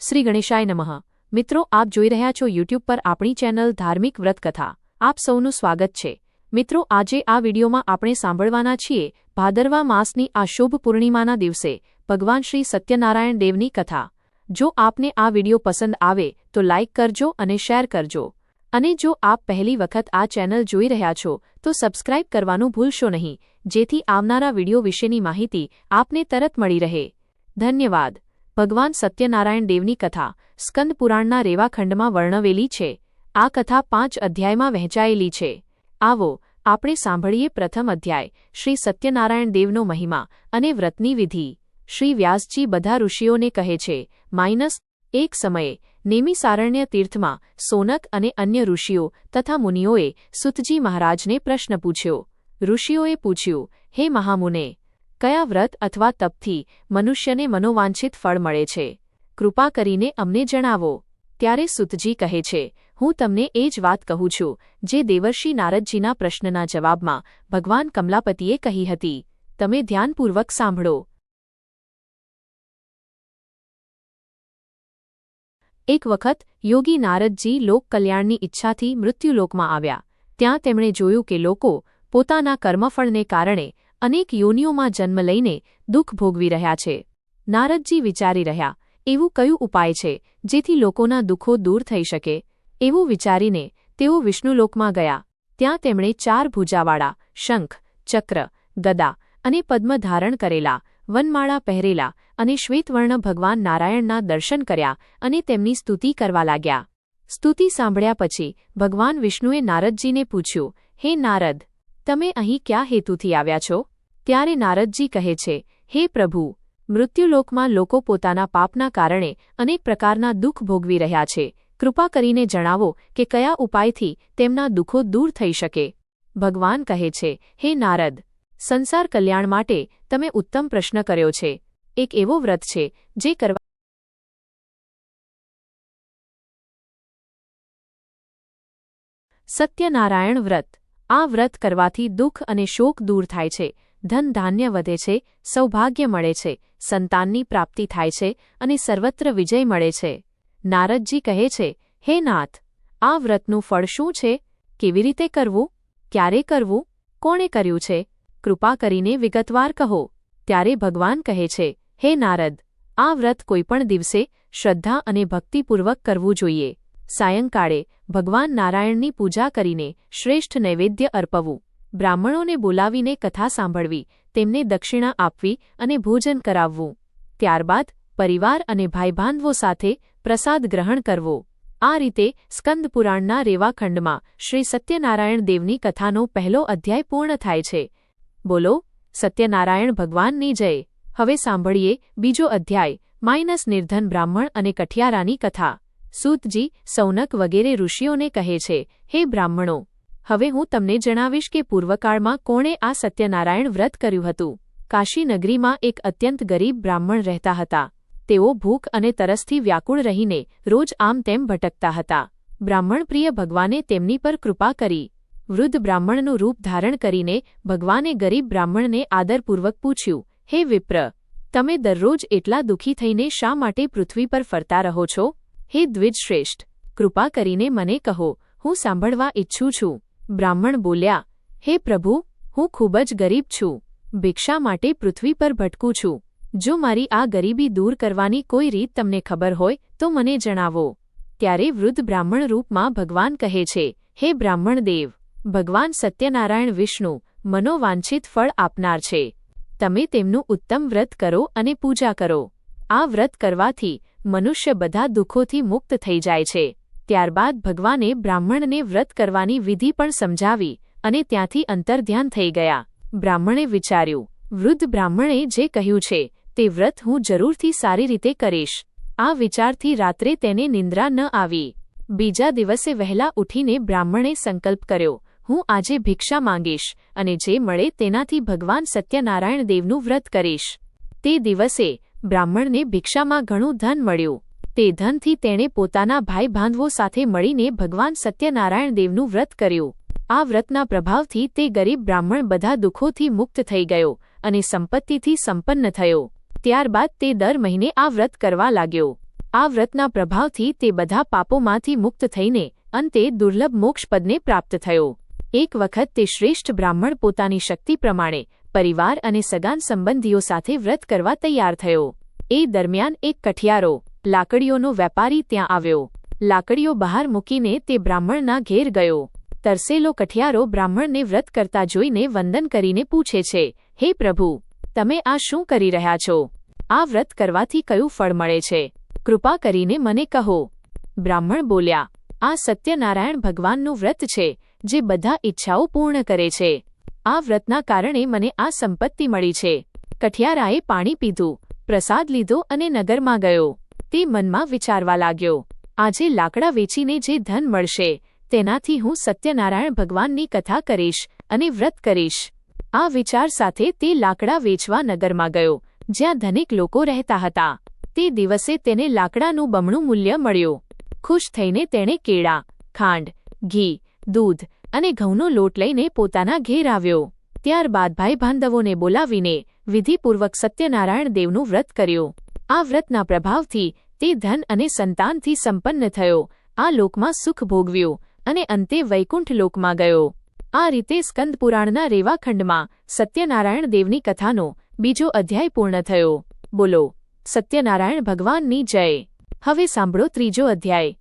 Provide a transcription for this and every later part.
શ્રી ગણેશાય નમઃ. મિત્રો, આપ જોઈ રહ્યા છો યુટ્યુબ પર આપણી ચેનલ ધાર્મિક વ્રત કથા આપ સૌનું સ્વાગત છે. મિત્રો, આજે આ વિડીયોમાં આપણે સાંભળવાના છીએ ભાદરવા માસની આ શુભ પૂર્ણિમાના દિવસે ભગવાન શ્રી સત્યનારાયણ દેવની કથા. જો આપને આ વીડિયો પસંદ આવે, તો લાઇક કરજો અને શેર કરજો. અને જો આપ પહેલી વખત આ ચેનલ જોઈ રહ્યા છો, તો સબસ્ક્રાઇબ કરવાનું ભૂલશો નહીં. જેથી આવનારા વીડિયો વિશેની માહિતી આપને તરત મળી રહે. ધન્યવાદ. ભગવાન સત્યનારાયણ દેવની કથા સ્કંદ પુરાણના રેવાખંડમાં વર્ણવેલી છે. આ કથા પાંચ અધ્યાયમાં વહેંચાયેલી છે. આવો આપણે સાંભળીએ પ્રથમ અધ્યાય, શ્રી સત્યનારાયણ દેવનો મહિમા અને વ્રતની વિધિ. શ્રી વ્યાસજી બધા ઋષિઓને કહે છે, માઇનસ એક સમયે નેમિસારણ્ય તીર્થમાં સોનક અને અન્ય ઋષિઓ તથા મુનિઓએ સુતજી મહારાજને પ્રશ્ન પૂછ્યો. ઋષિઓએ પૂછ્યું, હે મહામુને કયા વ્રત અથવા તપથી મનુષ્યને મનોવાંછિત ફળ મળે છે? કૃપા કરીને અમને જણાવો. ત્યારે સુતજી કહે છે, હું તમને એ જ વાત કહું છું, જે દેવર્ષિ નારદજીના પ્રશ્નના જવાબમાં ભગવાન કમલાપતિએ કહી હતી. તમે ધ્યાનપૂર્વક સાંભળો. એક વખત યોગી નારદજી લોક કલ્યાણની ઈચ્છાથી મૃત્યુલોકમાં આવ્યા. ત્યાં તેમણે જોયું કે લોકો પોતાના કર્મફળને કારણે અનેક યોનિઓમાં જન્મ લઈને દુઃખ ભોગવી રહ્યા છે. નારદજી વિચારી રહ્યા, એવું કયું ઉપાય છે જેથી લોકોના દુઃખો દૂર થઈ શકે? એવું વિચારીને તેઓ વિષ્ણુલોકમાં ગયા. ત્યાં તેમણે ચાર ભૂજાવાળા, શંખ, ચક્ર, ગદા અને પદ્મ ધારણ કરેલા, વનમાળા પહેરેલા અને શ્વેતવર્ણ ભગવાન નારાયણના દર્શન કર્યા અને તેમની સ્તુતિ કરવા લાગ્યા. સ્તુતિ સાંભળ્યા પછી ભગવાન વિષ્ણુએ નારદજીને પૂછ્યું, હે નારદ તમે અહીં ક્યાં હેતુથી આવ્યા છો? ત્યારે નારદજી કહે છે, હે પ્રભુ, મૃત્યુલોકમાં લોકો પોતાના પાપના કારણે અનેક પ્રકારના દુઃખ ભોગવી રહ્યા છે. કૃપા કરીને જણાવો કે કયા ઉપાયથી તેમના દુઃખો દૂર થઈ શકે. ભગવાન કહે છે, હે નારદ, સંસાર કલ્યાણ માટે તમે ઉત્તમ પ્રશ્ન કર્યો છે. એક એવો વ્રત છે, જે કરવા સત્યનારાયણ વ્રત. આ વ્રત કરવાથી દુઃખ અને શોક દૂર થાય છે, ધન ધાન્ય વધે છે, સૌભાગ્ય મળે છે, સંતાનની પ્રાપ્તિ થાય છે અને સર્વત્ર વિજય મળે છે. નારદજી કહે છે, હે નાથ, આ વ્રતનું ફળ શું છે? કેવી રીતે કરવું? ક્યારે કરવું? કોણે કર્યું છે? કૃપા કરીને વિગતવાર કહો. ત્યારે ભગવાન કહે છે, હે નારદ, આ વ્રત કોઈપણ દિવસે શ્રદ્ધા અને ભક્તિપૂર્વક કરવું જોઈએ. સાયંકાળે ભગવાન નારાયણની પૂજા કરીને શ્રેષ્ઠ નૈવેદ્ય અર્પવું. બ્રાહ્મણોને બોલાવીને કથા સાંભળવી, તેમને દક્ષિણા આપવી અને ભોજન કરાવવું. ત્યારબાદ પરિવાર અને ભાઈબાંધવો સાથે પ્રસાદ ગ્રહણ કરવો. આ રીતે સ્કંદપુરાણના રેવાખંડમાં શ્રી સત્યનારાયણ દેવની કથાનો પહેલો અધ્યાય પૂર્ણ થાય છે. બોલો, સત્યનારાયણ ભગવાનની જય. હવે સાંભળીએ બીજો અધ્યાય, માઇનસ નિર્ધન બ્રાહ્મણ અને કઠિયારાની કથા. સૂતજી, સૌનક વગેરે ઋષિઓને કહે છે, હે બ્રાહ્મણો, હવે હું તમને જણાવીશ કે પૂર્વકાળમાં કોણે આ સત્યનારાયણ વ્રત કર્યું હતું. કાશીનગરીમાં એક અત્યંત ગરીબ બ્રાહ્મણ રહેતા હતા. તેઓ ભૂખ અને તરસથી વ્યાકુળ રહીને રોજ આમ તેમ ભટકતા હતા. બ્રાહ્મણપ્રિય ભગવાને તેમની પર કૃપા કરી. વૃદ્ધ બ્રાહ્મણનું રૂપ ધારણ કરીને ભગવાને ગરીબ બ્રાહ્મણને આદરપૂર્વક પૂછ્યું, હે વિપ્ર, તમે દરરોજ એટલા દુઃખી થઈને શા માટે પૃથ્વી પર ફરતા રહો છો? હે દ્વિજશ્રેષ્ઠ, કૃપા કરીને મને કહો, હું સાંભળવા ઈચ્છું છું. બ્રાહ્મણ બોલ્યા, હે પ્રભુ, હું ખૂબ જ ગરીબ છું. ભિક્ષા માટે પૃથ્વી પર ભટકું છું. જો મારી આ ગરીબી દૂર કરવાની કોઈ રીત તમને ખબર હોય, તો મને જણાવો. ત્યારે વૃદ્ધ બ્રાહ્મણ રૂપમાં ભગવાન કહે છે, હે બ્રાહ્મણ દેવ, ભગવાન સત્યનારાયણ વિષ્ણુ, મનોવાંછિત ફળ આપનાર છે. તમે તેમનું ઉત્તમ વ્રત કરો અને પૂજા કરો. આ વ્રત કરવાથી મનુષ્ય બધા દુઃખોથી મુક્ત થઈ જાય છે. ત્યારબાદ ભગવાને બ્રાહ્મણને વ્રત કરવાની વિધિ પણ સમજાવી અને ત્યાંથી અંતર્ધ્યાન થઈ ગયા. બ્રાહ્મણે વિચાર્યું, વૃદ્ધ બ્રાહ્મણે જે કહ્યું છે, તે વ્રત હું જરૂરથી સારી રીતે કરીશ. આ વિચારથી રાત્રે તેને નિંદ્રા ન આવી. બીજા દિવસે વહેલા ઉઠીને બ્રાહ્મણે સંકલ્પ કર્યો, હું આજે ભિક્ષા માંગીશ અને જે મળે તેનાથી ભગવાન સત્યનારાયણ દેવનું વ્રત કરીશ. તે દિવસે બ્રાહ્મણને ભિક્ષામાં ઘણું ધન મળ્યું. તે ધનથી તેણે પોતાના ભાઈ બાંધવો સાથે મળીને ભગવાન સત્યનારાયણ દેવનું વ્રત કર્યું. આ વ્રતના પ્રભાવથી તે ગરીબ બ્રાહ્મણ બધા દુઃખોથી મુક્ત થઈ ગયો અને સંપત્તિથી સંપન્ન થયો. ત્યારબાદ તે દર મહિને આ વ્રત કરવા લાગ્યો. આ વ્રતના પ્રભાવથી તે બધા પાપોમાંથી મુક્ત થઈને અંતે દુર્લભ મોક્ષપદને પ્રાપ્ત થયો. એક વખત તે શ્રેષ્ઠ બ્રાહ્મણ પોતાની શક્તિ પ્રમાણે પરિવાર અને સગાન સંબંધીઓ સાથે વ્રત કરવા તૈયાર થયો. એ દરમિયાન એક કઠિયારો, લાકડીઓનો વેપારી ત્યાં આવ્યો. લાકડીઓ બહાર મૂકીને તે બ્રાહ્મણના ઘેર ગયો. તરસેલો કઠિયારો બ્રાહ્મણને વ્રત કરતા જોઈને વંદન કરીને પૂછે છે, હે પ્રભુ, તમે આ શું કરી રહ્યા છો? આ વ્રત કરવાથી કયું ફળ મળે છે? કૃપા કરીને મને કહો. બ્રાહ્મણ બોલ્યા, આ સત્યનારાયણ ભગવાનનું વ્રત છે, જે બધા ઈચ્છાઓ પૂર્ણ કરે છે. આ વ્રતના કારણે મને આ સંપત્તિ મળી છે. કઠિયારાએ પાણી પીધું, પ્રસાદ લીધો અને નગરમાં ગયો. તે મનમાં વિચારવા લાગ્યો, આજે લાકડા વેચીને જે ધન મળશે, તેનાથી હું સત્યનારાયણ ભગવાનની કથા કરીશ અને વ્રત કરીશ. આ વિચાર સાથે તે લાકડા વેચવા નગરમાં ગયો, જ્યાં ધનિક લોકો રહેતા હતા. તે દિવસે તેને લાકડાનું બમણું મૂલ્ય મળ્યું. ખુશ થઈને તેણે કેળા, ખાંડ, ઘી, દૂધ અને ઘઉંનો લોટ લઈને પોતાના ઘેર આવ્યો. ત્યારબાદ ભાઈ બાંધવોને બોલાવીને વિધિપૂર્વક સત્યનારાયણ દેવનું વ્રત કર્યું. આ વ્રતના પ્રભાવથી તે ધન અને સંતાનથી સંપન્ન થયો. આ લોકમાં સુખ ભોગવ્યું અને અંતે વૈકુંઠ લોકમાં ગયો. આ રીતે સ્કંદપુરાણના રેવાખંડમાં સત્યનારાયણ દેવની કથાનો બીજો અધ્યાય પૂર્ણ થયો. બોલો, સત્યનારાયણ ભગવાનની જય. હવે સાંભળો ત્રીજો અધ્યાય.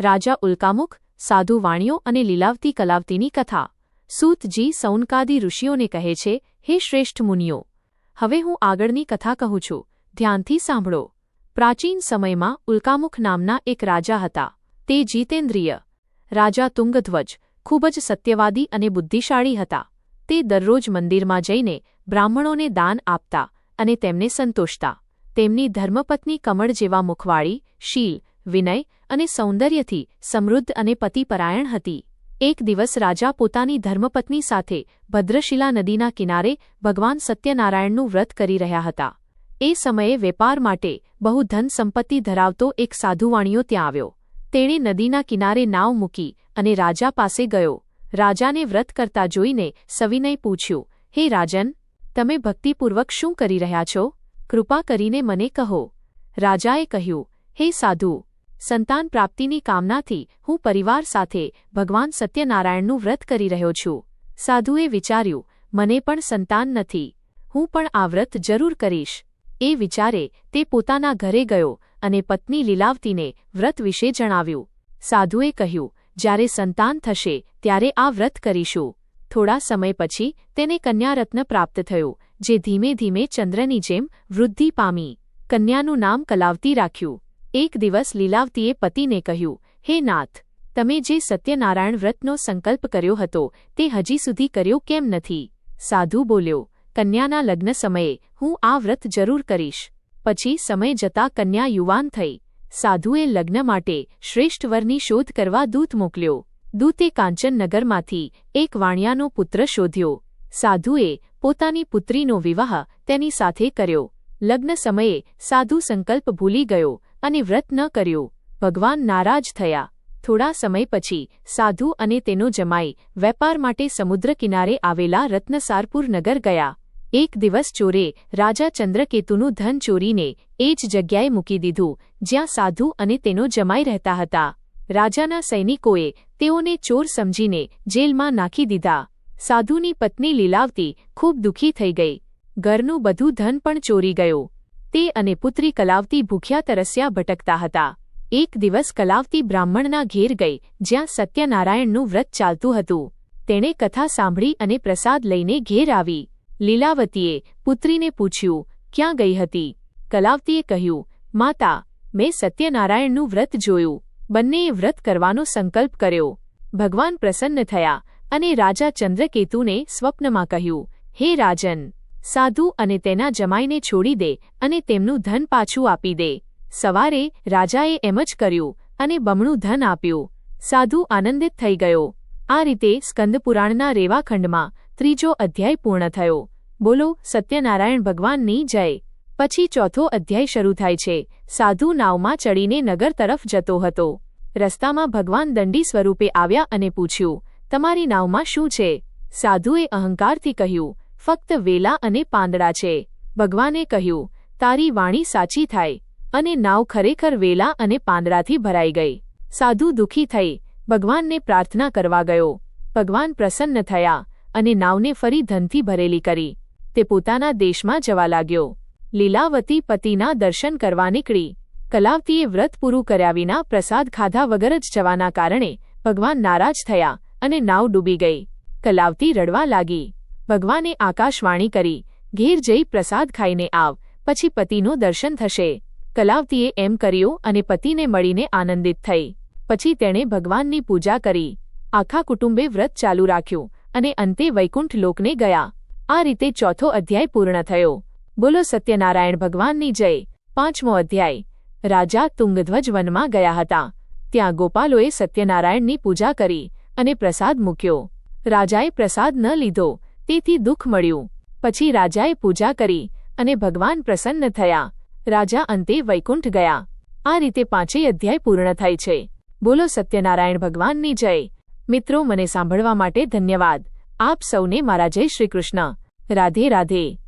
રાજા ઉલ્કામુખ સાધુ વાણીઓ અને લીલાવતી કલાવતીની કથા. સૂતજી સૌનકાદી ઋષિઓને કહે છે, હે શ્રેષ્ઠ મુનિઓ, હવે હું આગળની કથા કહું છું. ધ્યાનથી સાંભળો. પ્રાચીન સમયમાં ઉલ્કામુખ નામના એક રાજા હતા. તે જીતેન્દ્રિય. રાજા તુંગધ્વજ, ખૂબ જ સત્યવાદી અને બુદ્ધિશાળી હતા. તે દરરોજ મંદિરમાં જઈને બ્રાહ્મણોને દાન આપતા અને તેમને સંતોષતા. તેમની ધર્મપત્ની કમળ જેવા મુખવાળી, શીલ વિનય અને સૌંદર્યથી સમૃદ્ધ અને પતિપરાયણ હતી. એક દિવસ રાજા પોતાની ધર્મપત્ની સાથે ભદ્રશિલા નદીના કિનારે ભગવાન સત્યનારાયણનું વ્રત કરી રહ્યા હતા. એ સમયે વેપાર માટે બહુ ધન સંપત્તિ ધરાવતો એક સાધુવાણીઓ ત્યાં આવ્યો. તેણે નદીના કિનારે નાવ મૂકી અને રાજા પાસે ગયો. રાજાને વ્રત કરતા જોઈને સવિનય પૂછ્યું, હે રાજન, તમે ભક્તિપૂર્વક શું કરી રહ્યા છો? કૃપા કરીને મને કહો. રાજાએ કહ્યું, હે સાધુ સંતાન પ્રાપ્તિની કામનાથી હું પરિવાર સાથે ભગવાન સત્યનારાયણનું વ્રત કરી રહ્યો છું. સાધુએ વિચાર્યું, મને પણ સંતાન નથી. હું પણ આ વ્રત જરૂર કરીશ. એ વિચારે તે પોતાના ઘરે ગયો અને પત્ની લીલાવતીને વ્રત વિશે જણાવ્યું. સાધુએ કહ્યું, જ્યારે સંતાન થશે, ત્યારે આ વ્રત કરીશું. થોડા સમય પછી તેને કન્યારત્ન પ્રાપ્ત થયું, જે ધીમે ધીમે ચંદ્રની જેમ વૃદ્ધિ પામી. કન્યાનું નામ કલાવતી રાખ્યું. એક દિવસ લીલાવતીએ પતિને કહ્યું, હે નાથ, તમે જે સત્યનારાયણ વ્રતનો સંકલ્પ કર્યો હતો, તે હજી સુધી કર્યો કેમ નથી? સાધુ બોલ્યો, કન્યાના લગ્ન સમયે હું આ વ્રત જરૂર કરીશ. પછી સમય જતા કન્યા યુવાન થઈ. સાધુએ લગ્ન માટે શ્રેષ્ઠ વરની શોધ કરવા દૂત મોકલ્યો. દૂતે કાંચનનગરમાંથી એક વાણિયાનો પુત્ર શોધ્યો. સાધુએ પોતાની પુત્રીનો વિવાહ તેની સાથે કર્યો. લગ્ન સમયે સાધુ સંકલ્પ ભૂલી ગયો. અને વ્રત ન કર્યું. ભગવાન નારાજ થયા. થોડા સમય પછી સાધુ અને તેનો જમાઈ વેપાર માટે સમુદ્ર કિનારે આવેલા રત્નસારપુર નગર ગયા. એક દિવસ ચોરે રાજા ચંદ્રકેતુનું ધન ચોરીને એ જ જગ્યાએ મૂકી દીધું, જ્યાં સાધુ અને તેનો જમાઈ રહેતા હતા. રાજાના સૈનિકોએ તેઓને ચોર સમજીને જેલમાં નાખી દીધા. સાધુની પત્ની લીલાવતી ખૂબ દુઃખી થઈ ગઈ. ઘરનું બધું ધન પણ ચોરી ગયું. તે અને પુત્રી કલાવતી ભૂખ્યા તરસ્યા ભટકતા હતા. એક દિવસ કલાવતી બ્રાહ્મણના ઘેર ગઈ, જ્યાં સત્યનારાયણનું વ્રત ચાલતું હતું. તેણે કથા સાંભળી અને પ્રસાદ લઈને ઘેર આવી. લીલાવતીએ પુત્રીને પૂછ્યું, ક્યાં ગઈ હતી? કલાવતીએ કહ્યું, માતા, મેં સત્યનારાયણનું વ્રત જોયું. બંનેએ વ્રત કરવાનો સંકલ્પ કર્યો. ભગવાન પ્રસન્ન થયા અને રાજા ચંદ્રકેતુને સ્વપ્નમાં કહ્યું, હે રાજન સાધુ અને તેના જમાઈને છોડી દે અને તેમનું ધન પાછું આપી દે. સવારે રાજાએ એમ જ કર્યું અને બમણું ધન આપ્યું. સાધુ આનંદિત થઈ ગયો. આ રીતે સ્કંદપુરાણના રેવાખંડમાં ત્રીજો અધ્યાય પૂર્ણ થયો. બોલો, સત્યનારાયણ ભગવાનની જય. પછી ચોથો અધ્યાય શરૂ થાય છે. સાધુ નાવમાં ચડીને નગર તરફ જતો હતો. રસ્તામાં ભગવાન દંડી સ્વરૂપે આવ્યા અને પૂછ્યું, તમારી નાવમાં શું છે? સાધુએ અહંકારથી કહ્યું ફક્ત વેલા અને પાંદડા છે. ભગવાને કહ્યું, તારી વાણી સાચી થાય અને નાવ ખરેખર વેલા અને પાંદડાથી ભરાઈ ગઈ. સાધુ દુઃખી થઈ ભગવાનને પ્રાર્થના કરવા ગયો. ભગવાન પ્રસન્ન થયા અને નાવને ફરી ધનથી ભરેલી કરી. તે પોતાના દેશમાં જવા લાગ્યો. લીલાવતી પતિના દર્શન કરવા નીકળી. કલાવતીએ વ્રત પૂરું કર્યા વિના પ્રસાદ ખાધા વગર જ જવાના કારણે ભગવાન નારાજ થયા અને નાવ ડૂબી ગઈ. કલાવતી રડવા લાગી. ભગવાને આકાશવાણી કરી, ઘેર જઈ પ્રસાદ ખાઈને આવ, પછી પતિનું દર્શન થશે. કલાવતીએ એમ કર્યું અને પતિને મળીને આનંદિત થઈ. પછી તેણે ભગવાનની પૂજા કરી. આખા કુટુંબે વ્રત ચાલુ રાખ્યું અને અંતે વૈકુંઠ લોકને ગયા. આ રીતે ચોથો અધ્યાય પૂર્ણ થયો. બોલો સત્યનારાયણ ભગવાનની જય. પાંચમો અધ્યાય. રાજા તુંગધ્વજ વનમાં ગયા હતા. ત્યાં ગોપાલોએ સત્યનારાયણની પૂજા કરી અને પ્રસાદ મૂક્યો. રાજાએ પ્રસાદ ન લીધો. તેથી દુઃખ મળ્યું. પછી રાજાએ પૂજા કરી અને ભગવાન પ્રસન્ન થયા. રાજા અંતે વૈકુંઠ ગયા. આ રીતે પાંચેય અધ્યાય પૂર્ણ થાય છે. બોલો સત્યનારાયણ ભગવાનની જય. મિત્રો, મને સાંભળવા માટે ધન્યવાદ. આપ સૌને મારા જય શ્રી કૃષ્ણ. રાધે રાધે.